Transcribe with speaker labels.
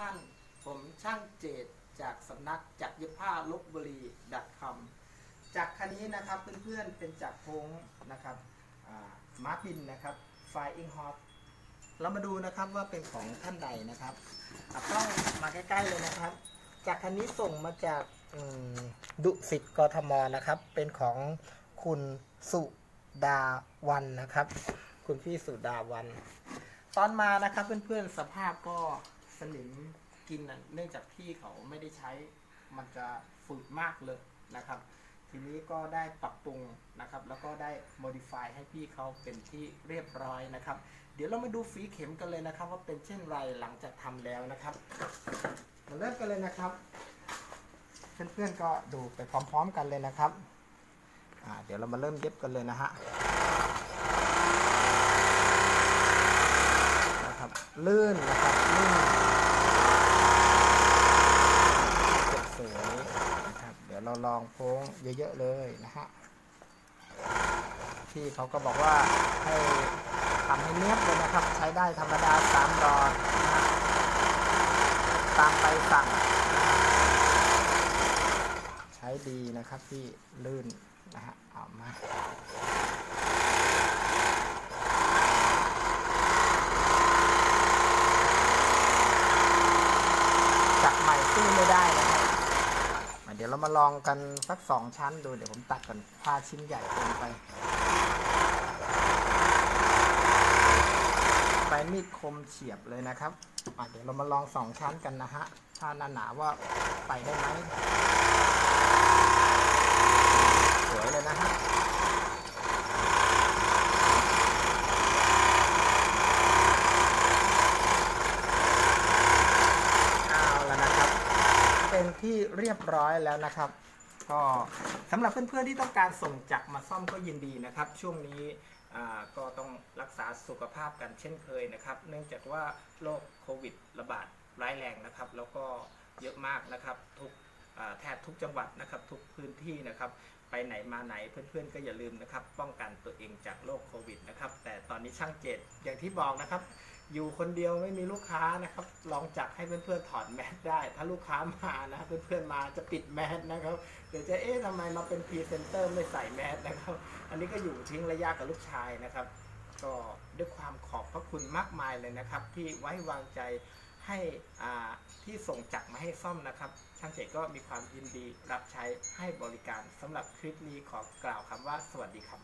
Speaker 1: ท่าน ผมช่างเจตจากสำนักจักรเย็บผ้าลบบุรี .com จากคันนี้นะครับเพื่อนๆเป็นจากโค้งนะครับมาร์ตินนะครับ Flying Hawk เรามาดูนะครับว่าเป็นของท่านใดนะครับเอากล้องมาใกล้ๆเลยนะครับ จากคันนี้ส่งมาจากดุสิตกทมนะครับ เป็นของคุณสุดาวันนะครับ คุณพี่สุดาวัน ตอนมานะครับเพื่อนๆสภาพก็ สนิมกินเนื่องจากพี่เขาไม่ได้ใช้มันจะฝืดมากเลยนะครับ ทีนี้ก็ได้ปรับปรุงนะครับ แล้วก็ได้ modify ให้พี่เขาเป็นที่เรียบร้อยนะครับ เดี๋ยวเรามาดูฝีเข็มกันเลยนะครับ ว่าเป็นเช่นไรหลังจากทำแล้วนะครับมาเริ่มกันเลยนะครับ เพื่อนๆก็ดูไปพร้อมๆกันเลยนะครับเดี๋ยวเรามาเริ่มเย็บกันเลยนะฮะนะครับลื่นนะครับลื่นเก็บสวยนะครับเดี๋ยวเราล องโพ้งเยอะๆเลยนะฮะพี่เขาก็บอกว่าให้ทำให้เนียบเลยนะครับ ใช้ได้ธรรมดาสามดอนนะฮะตามไปสั่ง ใช้ดีนะครับที่ลื่นนะฮะเอามา จับใหม่สู้ไม่ได้นะครับมาเดี๋ยวเรามาลองกันสักสองชั้นดู เดี๋ยวผมตัดก่อนผ้าชิ้นใหญ่เกินไปมีดคมเฉียบเลยนะครับเดี๋ยวเรามาลองสองชั้นกันนะฮะผ้าหนาๆว่าไปได้ไหม สวยเลยนะฮะ เอาแล้วนะครับ เป็นที่เรียบร้อยแล้วนะครับ ก็สำหรับเพื่อนๆที่ต้องการส่งจักรมาซ่อมก็ยินดีนะครับ ช่วงนี้ก็ต้องรักษาสุขภาพกันเช่นเคยนะครับ เนื่องจากว่าโรคโควิดระบาดร้ายแรงนะครับ แล้วก็เยอะมากนะครับทุกแทบทุกจังหวัดนะครับทุกพื้นที่นะครับไปไหนมาไหนเพื่อนๆก็อย่าลืมนะครับ ป้องกันตัวเองจากโรคโควิดนะครับ แต่ตอนนี้ช่างเจ็ดอย่างที่บอกนะครับ อยู่คนเดียวไม่มีลูกค้านะครับ ลองจักให้เพื่อนๆถอดแมสได้ ถ้าลูกค้ามานะเพื่อนๆมาจะปิดแมสนะครับเดี๋ยวจะเอ๊ะทำไมมาเป็นพรีเซนเตอร์ไม่ใส่แมสนะครับ อันนี้ก็อยู่ทิ้งระยะกับลูกชายนะครับ ก็ด้วยความขอบพระคุณมากมายเลยนะครับ ที่ไว้วางใจให้อ่าที่ส่งจักรมาให้ซ่อมนะครับช่างเจก็มีความยินดีรับใช้ให้บริการสำหรับคลิปนี้ขอกล่าวคำว่าสวัสดีครับ